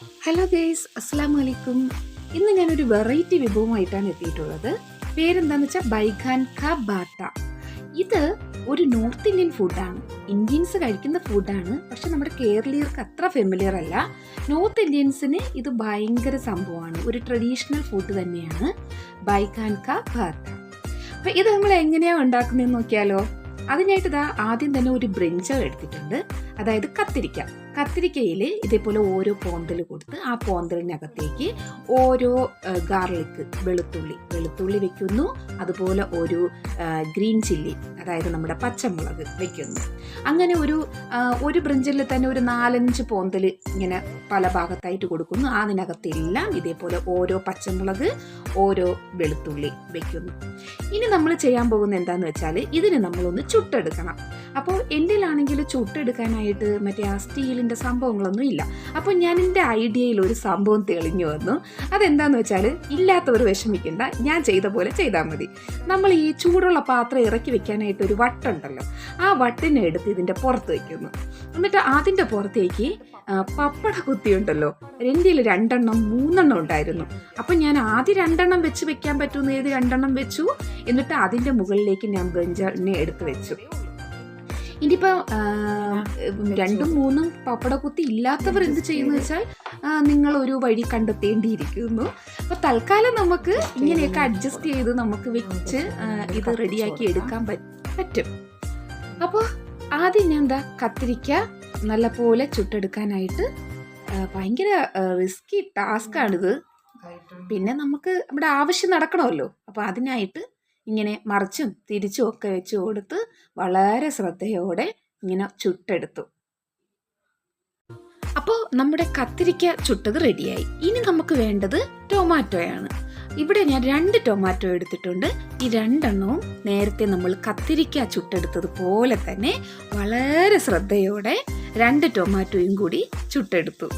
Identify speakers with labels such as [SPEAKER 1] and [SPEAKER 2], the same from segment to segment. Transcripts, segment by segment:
[SPEAKER 1] Hello guys അസ്സാം വലൈക്കും ഇന്ന് ഞാനൊരു വെറൈറ്റി വിഭവമായിട്ടാണ് എത്തിയിട്ടുള്ളത്. പേരെന്താന്ന് വെച്ചാൽ ബൈഖാൻ ഖ ബാട്ട ഇത് ഒരു നോർത്ത് ഇന്ത്യൻ ഫുഡാണ് ഇന്ത്യൻസ് കഴിക്കുന്ന ഫുഡാണ് പക്ഷെ നമ്മുടെ കേരളീയർക്ക് അത്ര ഫെമിലിയർ അല്ല. നോർത്ത് ഇന്ത്യൻസിന് ഇത് ഭയങ്കര സംഭവമാണ്. ഒരു ട്രഡീഷണൽ ഫുഡ് തന്നെയാണ് ബൈഖാൻ ഖ ബാട്ട അപ്പം ഇത് നമ്മൾ എങ്ങനെയാണ് ഉണ്ടാക്കുന്നതെന്ന് നോക്കിയാലോ? അതിനായിട്ട് ഇതാ ആദ്യം തന്നെ ഒരു ബ്രിഞ്ചൽ എടുത്തിട്ടുണ്ട്. അതായത് കത്തിരിക്ക. കത്തിരിക്കയിൽ ഇതേപോലെ ഓരോ പോന്തൽ കൊടുത്ത് ആ പോന്തലിനകത്തേക്ക് ഓരോ ഗാർലിക് വെളുത്തുള്ളി വെളുത്തുള്ളി വെക്കുന്നു. അതുപോലെ ഒരു ഗ്രീൻ ചില്ലി അതായത് നമ്മുടെ പച്ചമുളക് വെക്കുന്നു. അങ്ങനെ ഒരു ഒരു ബ്രിഞ്ചിൽ തന്നെ ഒരു നാലഞ്ച് പോന്തൽ ഇങ്ങനെ പല ഭാഗത്തായിട്ട് കൊടുക്കുന്നു. അതിനകത്തെല്ലാം ഇതേപോലെ ഓരോ പച്ചമുളക് ഓരോ വെളുത്തുള്ളി വെക്കുന്നു. ഇനി നമ്മൾ ചെയ്യാൻ പോകുന്ന എന്താന്ന് വെച്ചാൽ ഇതിന് നമ്മളൊന്ന് ചുട്ടെടുക്കണം. അപ്പോൾ എന്റെലാണെങ്കിൽ ചുട്ടെടുക്കാനായിട്ട് മറ്റേ ആ സ്റ്റീലിന്റെ സംഭവങ്ങളൊന്നും ഇല്ല. അപ്പോൾ ഞാൻ എന്റെ ഐഡിയയിൽ ഒരു സംഭവം തെളിഞ്ഞു വന്നു. അതെന്താന്ന് വെച്ചാൽ ഇല്ലാത്തവർ വിഷമിക്കേണ്ട ഞാൻ ചെയ്ത പോലെ ചെയ്താൽ മതി. നമ്മൾ ഈ ചൂടുള്ള പാത്രം ഇറക്കി വെക്കാനായിട്ട് ഒരു വട്ടുണ്ടല്ലോ ആ വട്ടിനെ എടുത്ത് ഇതിന്റെ പുറത്ത് വെക്കുന്നു. എന്നിട്ട് അതിന്റെ പുറത്തേക്ക് പപ്പട കുത്തിയുണ്ടല്ലോ എന്റെ രണ്ടെണ്ണം മൂന്നെണ്ണം ഉണ്ടായിരുന്നു. അപ്പം ഞാൻ ആദ്യം രണ്ടെണ്ണം വെച്ച് വെക്കാൻ പറ്റുന്ന ഏത് രണ്ടെണ്ണം വെച്ചു. എന്നിട്ട് അതിന്റെ മുകളിലേക്ക് ഞാൻ ബ്രഞ്ചിനെ എടുത്ത് വെച്ചു. ഇനിയിപ്പോൾ രണ്ടും മൂന്നും പപ്പട കുത്തി ഇല്ലാത്തവർ എന്ത് ചെയ്യുന്നു വെച്ചാൽ നിങ്ങൾ ഒരു വഴി കണ്ടെത്തേണ്ടിയിരിക്കുന്നു. അപ്പോൾ തൽക്കാലം നമുക്ക് ഇങ്ങനെയൊക്കെ അഡ്ജസ്റ്റ് ചെയ്ത് നമുക്ക് വെച്ച് ഇത് റെഡിയാക്കി എടുക്കാൻ പറ്റും. അപ്പോൾ ആദ്യം ഞാൻ എന്താ കത്തിരിക്ക നല്ലപോലെ ചുട്ടെടുക്കാനായിട്ട് ഭയങ്കര റിസ്കി ടാസ്ക്കാണിത് പിന്നെ നമുക്ക് നമ്മുടെ ആവശ്യം നടക്കണമല്ലോ. അപ്പോൾ അതിനായിട്ട് ഇങ്ങനെ മറിച്ചും തിരിച്ചും ഒക്കെ വെച്ച് കൊടുത്ത് വളരെ ശ്രദ്ധയോടെ ഇങ്ങനെ ചുട്ടെടുത്തു. അപ്പോൾ നമ്മുടെ കത്തിരിക്ക ചുട്ടത് റെഡിയായി. ഇനി നമുക്ക് വേണ്ടത് ടൊമാറ്റോയാണ്. ഇവിടെ ഞാൻ രണ്ട് ടൊമാറ്റോ എടുത്തിട്ടുണ്ട്. ഈ രണ്ടെണ്ണവും നേരത്തെ നമ്മൾ കത്തിരിക്ക ചുട്ടെടുത്തത് പോലെ തന്നെ വളരെ ശ്രദ്ധയോടെ രണ്ട് ടൊമാറ്റോയും കൂടി ചുട്ടെടുത്തു.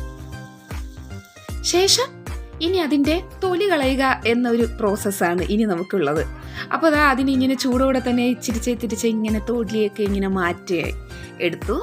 [SPEAKER 1] ശേഷം ഇനി അതിന്റെ തൊലി കളയുക എന്നൊരു പ്രോസസ്സാണ് ഇനി നമുക്കുള്ളത്. അപ്പോൾ അതാ അതിന് ഇങ്ങനെ ചൂടോടെ തന്നെ തിരിച്ച് തിരിച്ച് ഇങ്ങനെ തോട്ടിലേക്ക് ഇങ്ങനെ മാറ്റി എടുത്തു.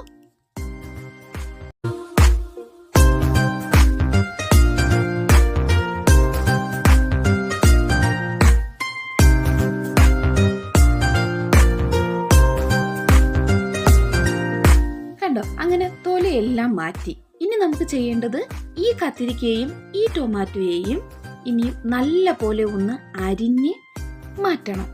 [SPEAKER 1] കണ്ടോ? അങ്ങനെ തൊലയെല്ലാം മാറ്റി. ഇനി നമുക്ക് ചെയ്യേണ്ടത് ഈ കത്തിരിക്കയും ഈ ടൊമാറ്റോയെയും ഇനി നല്ല പോലെ ഒന്ന് അരിഞ്ഞ് മാറ്റണം.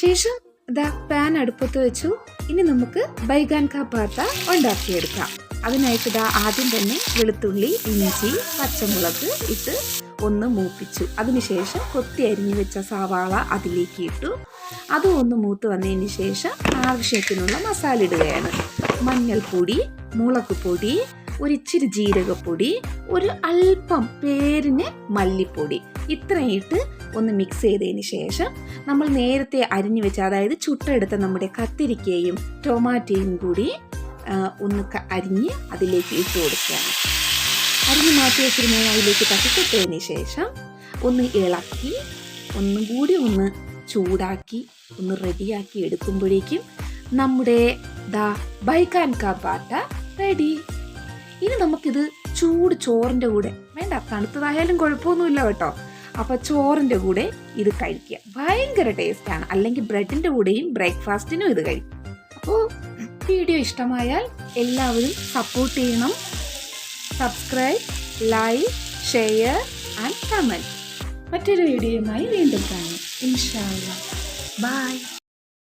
[SPEAKER 1] ശേഷം ഇതാ പാൻ അടുപ്പത്ത് വെച്ചു. ഇനി നമുക്ക് ബൈഗാൻ കാ പാത്ത ഉണ്ടാക്കിയെടുക്കാം. അതിനായിട്ട് ഇതാ ആദ്യം തന്നെ വെളുത്തുള്ളി ഇഞ്ചി പച്ചമുളക് ഇട്ട് ഒന്ന് മൂപ്പിച്ചു. അതിനുശേഷം കൊത്തി അരിഞ്ഞു വെച്ച സവാള അതിലേക്ക് ഇട്ടു. അതും ഒന്ന് മൂത്ത് വന്നതിന് ശേഷം ആവശ്യത്തിനുള്ള മസാല ഇടുകയാണ്. മഞ്ഞൾപ്പൊടി മുളക് പൊടി ഒരിച്ചിരി ജീരകപ്പൊടി ഒരു അല്പം പേരിന് മല്ലിപ്പൊടി. ഇത്രയും ഇട്ട് ഒന്ന് മിക്സ് ചെയ്തതിന് ശേഷം നമ്മൾ നേരത്തെ അരിഞ്ഞു വെച്ച അതായത് ചുട്ടെടുത്ത നമ്മുടെ കത്തിരിക്കയും ടൊമാറ്റോയും കൂടി ഒന്ന് അരിഞ്ഞ് അതിലേക്ക് ഇട്ട് കൊടുക്കുകയാണ് അരിഞ്ഞ് മാറ്റി വെച്ചിരുന്ന അതിലേക്ക് തട്ടിക്കിട്ടതിന് ശേഷം ഒന്ന് ഇളക്കി ഒന്നും കൂടി ഒന്ന് ചൂടാക്കി ഒന്ന് റെഡിയാക്കി എടുക്കുമ്പോഴേക്കും നമ്മുടെ ദ ബൈക്കാൻ കാപ്പാട്ട പാട്ട റെഡി ഇനി നമുക്കിത് ചൂട് ചോറിന്റെ കൂടെ വേണ്ട തണുത്തതായാലും കുഴപ്പമൊന്നുമില്ല കേട്ടോ. അപ്പോൾ ചോറിന്റെ കൂടെ ഇത് കഴിക്കുക. ഭയങ്കര ടേസ്റ്റാണ് അല്ലെങ്കിൽ ബ്രെഡിന്റെ കൂടെയും ബ്രേക്ക്ഫാസ്റ്റിനും ഇത് കഴിക്കും. അപ്പോൾ വീഡിയോ ഇഷ്ടമായാൽ എല്ലാവരും സപ്പോർട്ട് ചെയ്യണം. Subscribe like share and comment മറ്റൊരു വീഡിയോയുമായി വീണ്ടും കാണാം. ഇൻഷാല്ല ബൈ